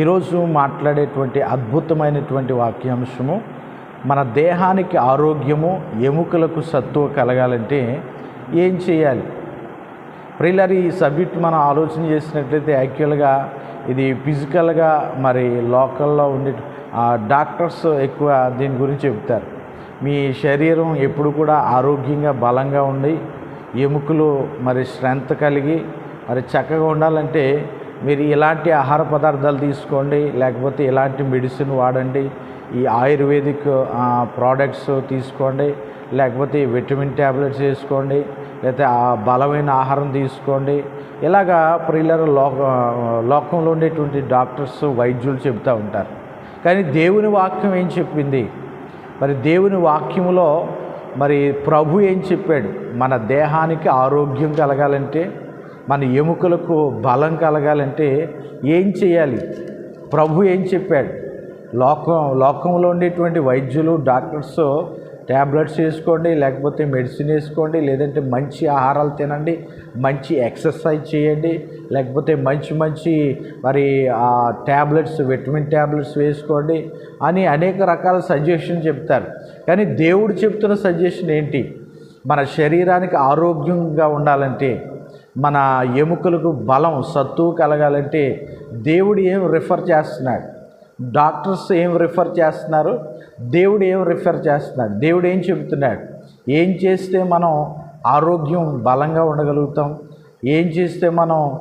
ఈరోజు మాట్లాడేటువంటి అద్భుతమైనటువంటి వాక్యాంశము మన దేహానికి ఆరోగ్యము ఎముకలకు సత్తువ కలగాలంటే ఏం చేయాలి? ప్రిల్లర్ ఈ సబ్జెక్ట్ మనం ఆలోచన చేసినట్లయితే యాక్చువల్గా ఇది ఫిజికల్గా మరి లోకల్లో ఉండే డాక్టర్స్ ఎక్కువ దీని గురించి చెబుతారు మీ శరీరం ఎప్పుడు కూడా ఆరోగ్యంగా బలంగా ఉండి ఎముకలు మరి స్ట్రెంత్ కలిగి మరి చక్కగా ఉండాలంటే మీరు ఇలాంటి ఆహార పదార్థాలు తీసుకోండి లేకపోతే ఇలాంటి మెడిసిన్ వాడండి ఈ ఆయుర్వేదిక్ ప్రోడక్ట్స్ తీసుకోండి లేకపోతే విటమిన్ ట్యాబ్లెట్స్ వేసుకోండి లేకపోతే ఆ బలమైన ఆహారం తీసుకోండి. ఇలాగా ప్రియులర్ లోక లోకంలో ఉండేటువంటి డాక్టర్స్ వైద్యులు చెబుతూ ఉంటారు. కానీ దేవుని వాక్యం ఏం చెప్పింది? మరి దేవుని వాక్యంలో మరి ప్రభు ఏం చెప్పాడు? మన దేహానికి ఆరోగ్యం కలగాలంటే మన ఎముకలకు బలం కలగాలంటే ఏం చేయాలి? ప్రభు ఏం చెప్పాడు? లోకం లోకంలో ఉండేటువంటి వైద్యులు డాక్టర్స్ ట్యాబ్లెట్స్ వేసుకోండి లేకపోతే మెడిసిన్ వేసుకోండి లేదంటే మంచి ఆహారాలు తినండి మంచి ఎక్సర్సైజ్ చేయండి లేకపోతే మంచి మంచి మరి ఆ ట్యాబ్లెట్స్ విటమిన్ ట్యాబ్లెట్స్ వేసుకోండి అని అనేక రకాల సజెషన్ చెప్తారు. కానీ దేవుడు చెప్తున్న సజెషన్ ఏంటి? మన శరీరానికి ఆరోగ్యంగా ఉండాలంటే మన ఎముకలకు బలం సత్తువు కలగాలంటే దేవుడు ఏం రిఫర్ చేస్తున్నాడు? డాక్టర్స్ ఏం రిఫర్ చేస్తున్నారు? దేవుడు ఏం రిఫర్ చేస్తున్నాడు? దేవుడు ఏం చెబుతున్నాడు? ఏం చేస్తే మనం ఆరోగ్యం బలంగా ఉండగలుగుతాం? ఏం చేస్తే మనం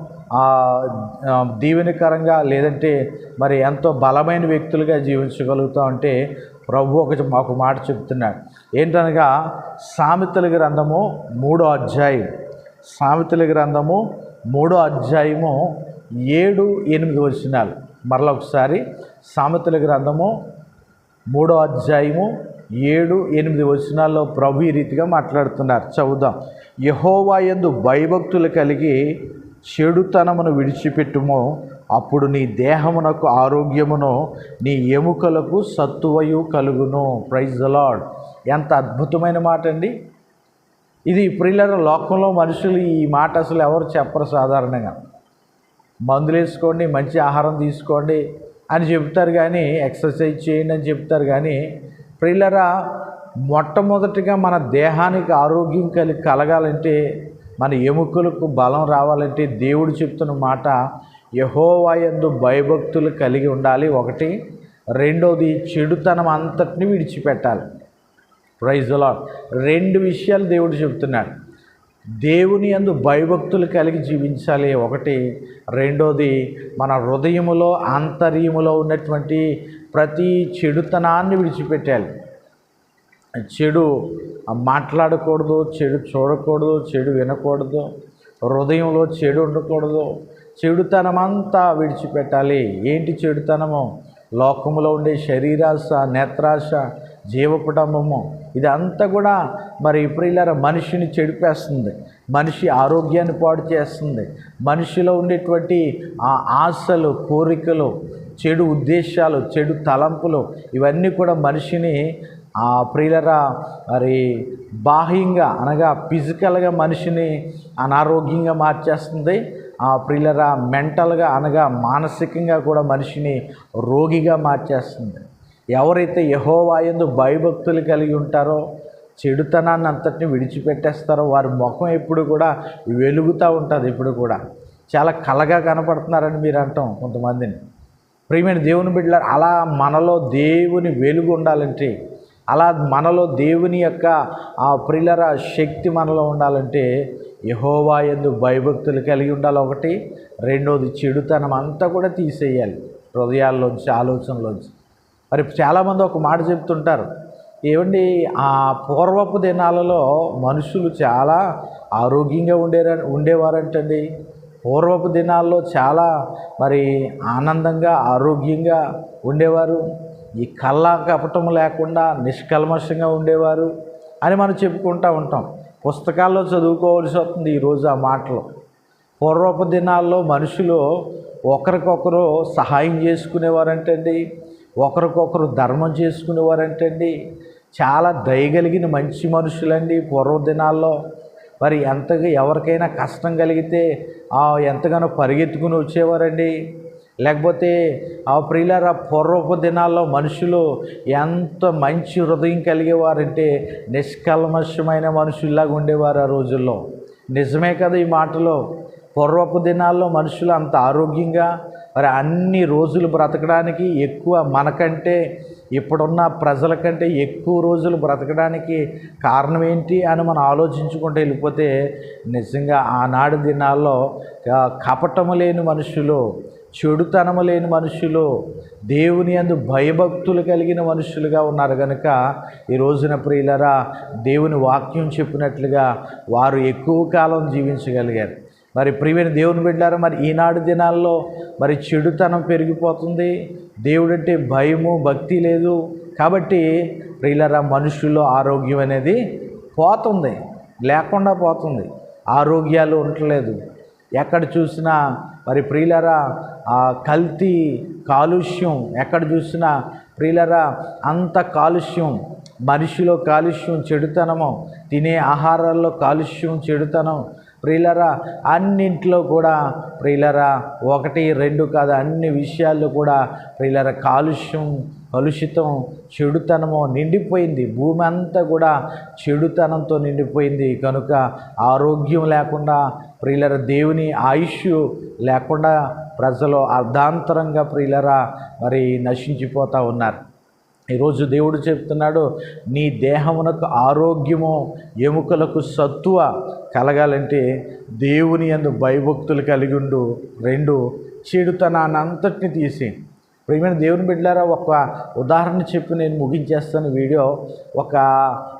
దీవెనకరంగా లేదంటే మరి ఎంతో బలమైన వ్యక్తులుగా జీవించగలుగుతాం అంటే ప్రభు ఒక మాకు మాట చెప్తున్నాడు ఏంటనగా సామెతల గ్రంథము మూడో అధ్యాయం. సామెతల గ్రంథము మూడో అధ్యాయము ఏడు ఎనిమిది వచనాలు. మరలా ఒకసారి సామెతల గ్రంథము మూడో అధ్యాయము ఏడు ఎనిమిది వచనాల్లో ప్రభు ఈ రీతిగా మాట్లాడుతున్నారు. చదువుదాం. యహోవా యందు భయభక్తులు కలిగి చెడుతనమును విడిచిపెట్టుము. అప్పుడు నీ దేహమునకు ఆరోగ్యమును నీ ఎముకలకు సత్తువయు కలుగును. ప్రైజ్ ద లాడ్ ఎంత అద్భుతమైన మాట అండి ఇది ప్రిల్లర లోకంలో మనుషులు ఈ మాట అసలు ఎవరు చెప్పరు సాధారణంగా. మందులు వేసుకోండి మంచి ఆహారం తీసుకోండి అని చెప్తారు కానీ ఎక్సర్సైజ్ చేయండి అని చెప్తారు కానీ ప్రిల్లరా మొట్టమొదటిగా మన దేహానికి ఆరోగ్యం కలిగి కలగాలంటే మన ఎముకలకు బలం రావాలంటే దేవుడు చెప్తున్న మాట యహోవాయందు భయభక్తులు కలిగి ఉండాలి. ఒకటి. రెండోది చెడుతనం అంతటిని విడిచిపెట్టాలి. ప్రైజ్ లాడ్ రెండు విషయాలు దేవుడు చెబుతున్నాడు దేవుని అందు భయభక్తులు కలిగి జీవించాలి ఒకటి. రెండోది మన హృదయములో ఆంతర్యములో ఉన్నటువంటి ప్రతి చెడుతనాన్ని విడిచిపెట్టాలి. చెడు మాట్లాడకూడదు చెడు చూడకూడదు చెడు వినకూడదు హృదయంలో చెడు ఉండకూడదు చెడుతనమంతా విడిచిపెట్టాలి. ఏంటి చెడుతనము? లోకములో ఉండే శరీరాశ నేత్రాశ జీవ కుటుంబము ఇదంతా కూడా మరి ప్రియులార మనిషిని చెడిపేస్తుంది. మనిషి ఆరోగ్యాన్ని పాడు చేస్తుంది. మనిషిలో ఉండేటువంటి ఆ ఆశలు కోరికలు చెడు ఉద్దేశాలు చెడు తలంపులు ఇవన్నీ కూడా మనిషిని ఆ ప్రియులరా మరి బాహ్యంగా అనగా ఫిజికల్గా మనిషిని అనారోగ్యంగా మార్చేస్తుంది. ఆ ప్రియులరా మెంటల్గా అనగా మానసికంగా కూడా మనిషిని రోగిగా మార్చేస్తుంది. ఎవరైతే యహోవాయందు భయభక్తులు కలిగి ఉంటారో చెడుతనాన్ని అంతటిని విడిచిపెట్టేస్తారో వారి ముఖం ఎప్పుడు కూడా వెలుగుతూ ఉంటుంది ఇప్పుడు కూడా. చాలా కలగా కనపడుతున్నారని మీరు అంటాం కొంతమందిని. ప్రియమైన దేవుని బిడ్డలారు అలా మనలో దేవుని వెలుగు ఉండాలంటే అలా మనలో దేవుని యొక్క ఆ ప్రిలర శక్తి మనలో ఉండాలంటే యహోవా ఎందు భయభక్తులు కలిగి ఉండాలి ఒకటి రెండోది చెడుతనం అంతా కూడా తీసేయాలి హృదయాల్లోంచి ఆలోచనలోంచి. మరి చాలామంది ఒక మాట చెప్తుంటారు. ఏమండి ఆ పూర్వపు దినాలలో మనుషులు చాలా ఆరోగ్యంగా ఉండేరా ఉండేవారంటండి. పూర్వపు దినాల్లో చాలా మరి ఆనందంగా ఆరోగ్యంగా ఉండేవారు. ఈ కళ్ళ కపటం లేకుండా నిష్కల్మషంగా ఉండేవారు అని మనం చెప్పుకుంటూ ఉంటాం. పుస్తకాల్లో చదువుకోవాల్సి వస్తుంది ఈరోజు ఆ మాటలు. పూర్వపు దినాల్లో మనుషులు ఒకరికొకరు సహాయం చేసుకునేవారంటండి. ఒకరికొకరు ధర్మం చేసుకునేవారంటే అండి చాలా దయగలిగిన మంచి మనుషులండి పూర్వ దినాల్లో. మరి ఎంతగా ఎవరికైనా కష్టం కలిగితే ఆ ఎంతగానో పరిగెత్తుకుని వచ్చేవారండి. లేకపోతే ఆ ప్రియులారా పూర్వపు దినాల్లో మనుషులు ఎంత మంచి హృదయం కలిగేవారంటే నిష్కల్మషమైన మనుషుల్లాగా ఉండేవారు ఆ రోజుల్లో. నిజమే కదా ఈ మాటలో. పూర్వపు దినాల్లో మనుషులు అంత ఆరోగ్యంగా మరి అన్ని రోజులు బ్రతకడానికి ఎక్కువ మనకంటే ఇప్పుడున్న ప్రజల కంటే ఎక్కువ రోజులు బ్రతకడానికి కారణం ఏంటి అని మనం ఆలోచించుకుంటూ వెళ్ళిపోతే నిజంగా ఆనాడు దినాల్లో కపటము లేని మనుషులు చెడుతనము లేని మనుషులు దేవుని అందు భయభక్తులు కలిగిన మనుషులుగా ఉన్నారు కనుక ఈ రోజున ప్రియులరా దేవుని వాక్యం చెప్పినట్లుగా వారు ఎక్కువ కాలం జీవించగలిగారు. మరి ప్రియమైన దేవుని బిడ్డారా మరి ఈనాడు దినాల్లో మరి చెడుతనం పెరిగిపోతుంది. దేవుడంటే భయము భక్తి లేదు. కాబట్టి ప్రియులరా మనుషుల్లో ఆరోగ్యం అనేది పోతుంది. లేకుండా పోతుంది. ఆరోగ్యాలు ఉండలేదు ఎక్కడ చూసినా మరి ప్రియులరా ఆ కల్తీ కాలుష్యం ఎక్కడ చూసినా ప్రియులరా అంత కాలుష్యం మనిషిలో కాలుష్యం చెడుతనము తినే ఆహారాల్లో కాలుష్యం చెడుతనం ప్రియులరా అన్నింట్లో కూడా ప్రియులరా ఒకటి రెండు కాదు అన్ని విషయాల్లో కూడా ప్రియులర కాలుష్యం కలుషితం చెడుతనము నిండిపోయింది. భూమి అంతా కూడా చెడుతనంతో నిండిపోయింది. కనుక ఆరోగ్యం లేకుండా ప్రియులర దేవుని ఆయుష్ లేకుండా ప్రజలు అర్ధాంతరంగా ప్రియులరా మరి నశించిపోతూ ఉన్నారు. ఈరోజు దేవుడు చెప్తున్నాడు నీ దేహమునకు ఆరోగ్యము ఎముకలకు సత్తువ కలగాలంటే దేవుని అందు భయభక్తులు కలిగి ఉండు రెండు చెడుతనాన్నంతటిని తీసి. ప్రియమైన దేవుని బిడ్డలారా ఒక ఉదాహరణ చెప్పి నేను ముగించేస్తాను వీడియో. ఒక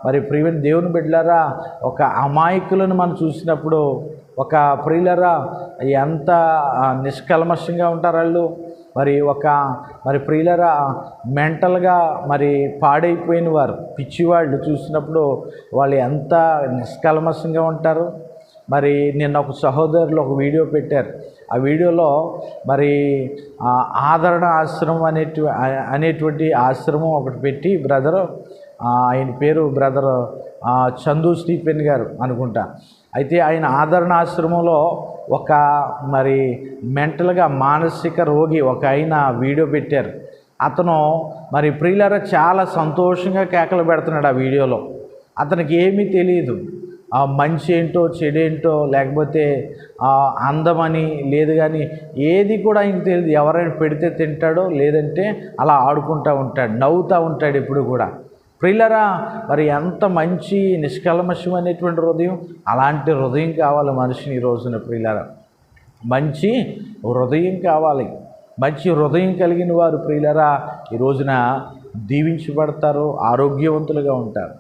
మరి ప్రియమైన దేవుని బిడ్డలారా ఒక అమాయకులను మనం చూసినప్పుడు ఒక ప్రియులరా ఎంత నిష్కల్మషంగా ఉంటారు వాళ్ళు? మరి ఒక మరి ప్రియులరా మెంటల్గా మరి పాడైపోయిన వారు పిచ్చివాళ్ళు చూసినప్పుడు వాళ్ళు ఎంత నిష్కల్మషంగా ఉంటారు. మరి నిన్న ఒక సహోదరులు ఒక వీడియో పెట్టారు. ఆ వీడియోలో మరి ఆదరణ ఆశ్రమం అనేటి అనేటువంటి ఆశ్రమం ఒకటి పెట్టి బ్రదరు ఆయన పేరు బ్రదర్ చందు స్టీఫెన్ గారు అనుకుంటా. అయితే ఆయన ఆదరణ ఆశ్రమంలో ఒక మరి మెంటల్గా మానసిక రోగి ఒక ఆయన వీడియో పెట్టారు. అతను మరి ప్రియులర చాలా సంతోషంగా కేకలు పెడుతున్నాడు ఆ వీడియోలో. అతనికి ఏమీ తెలియదు ఆ మంచి ఏంటో చెడేంటో లేకపోతే అందమని లేదు కానీ ఏది కూడా ఆయనకు తెలియదు ఎవరైనా పెడితే తింటాడో లేదంటే అలా ఆడుకుంటూ ఉంటాడు నవ్వుతూ ఉంటాడు ఎప్పుడు కూడా. ప్రియులరా మరి ఎంత మంచి నిష్కల్మషం అనేటువంటి హృదయం? అలాంటి హృదయం కావాలి మనిషిని ఈ రోజున ప్రియులరా. మంచి హృదయం కావాలి. మంచి హృదయం కలిగిన వారు ప్రియులరా ఈ రోజున దీవించబడతారు ఆరోగ్యవంతులుగా ఉంటారు.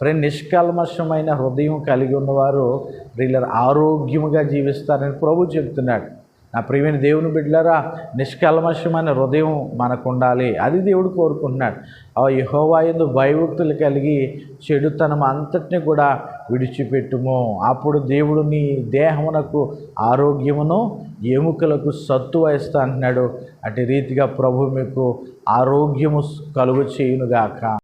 ప్రే నిష్కల్మషమైన హృదయం కలిగి ఉన్నవారు ప్రియులర ఆరోగ్యముగా జీవిస్తారని ప్రభు చెప్తున్నాడు. నా ప్రియమైన దేవుని బిడ్డలరా నిష్కల్మషమైన హృదయం మనకు ఉండాలి అది దేవుడు కోరుకుంటున్నాడు. ఆ యహోవాయందు భయభక్తులు కలిగి చెడుతనం అంతటిని కూడా విడిచిపెట్టుము. అప్పుడు దేవుడు నీ దేహమునకు ఆరోగ్యమును ఎముకలకు సత్తు వహిస్తా అంటున్నాడు. అటు రీతిగా ప్రభు మీకు ఆరోగ్యము కలుగు చేయునుగాక.